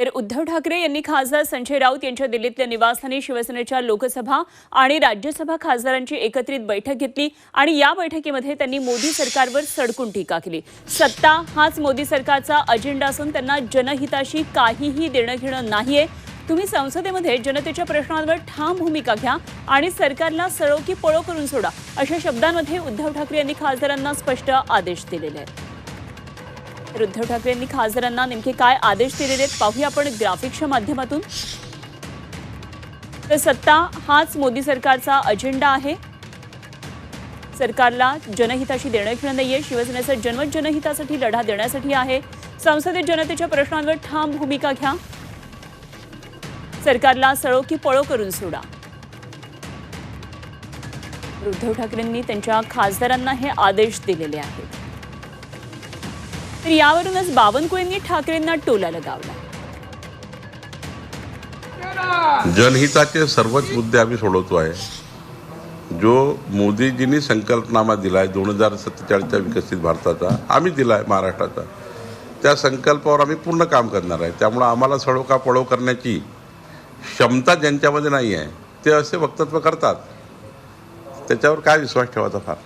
तर उद्धव ठाकरे यांनी खासदार संजय राऊत यांच्या दिल्लीतल्या निवासस्थानी शिवसेनेच्या लोकसभा आणि राज्यसभा खासदारांची एकत्रित बैठक घेतली आणि या बैठकीमध्ये त्यांनी मोदी सरकारवर सडकून टीका केली. सत्ता हाच मोदी सरकारचा अजेंडा असून त्यांना जनहिताशी काहीही देणं घेणं नाहीये. तुम्ही संसदेमध्ये जनतेच्या प्रश्नांवर ठाम भूमिका घ्या आणि सरकारला सळो की पळो करून सोडा अशा शब्दांमध्ये उद्धव ठाकरे यांनी खासदारांना स्पष्ट आदेश दिलेले आहेत. उद्धव ठाकरे यांनी खासदारांना नेमके काय आदेश दिलेले आहेत पाहूया आपण ग्राफिक्सच्या माध्यमातून. तर सत्ता हाच मोदी सरकारचा अजेंडा आहे. सरकारला जनहिताशी देणं घेणं नाहीये शिवसेनेचा जन्मत जनहितासाठी लढा देण्यासाठी आहे. संसदेत जनतेच्या प्रश्नांवर ठाम भूमिका घ्या. सरकारला सळो की पळो करून सोडा. उद्धव ठाकरेंनी त्यांच्या खासदारांना हे आदेश दिलेले आहेत. तर यावरूनच बावनकुळेंनी ठाकरेंना टोला लगावला. जनहिताचे सर्वच मुद्दे आम्ही सोडवतो आहे. जो मोदीजींनी संकल्पनामा दिलाय दोन हजार सत्तेचाळीसच्या विकसित भारताचा आम्ही दिलाय महाराष्ट्राचा. त्या संकल्पावर आम्ही पूर्ण काम करणार आहे. त्यामुळं आम्हाला सळो का पळो करण्याची क्षमता ज्यांच्यामध्ये नाही आहे ते असे वक्तव्य करतात. त्याच्यावर काय विश्वास ठेवायचा फार?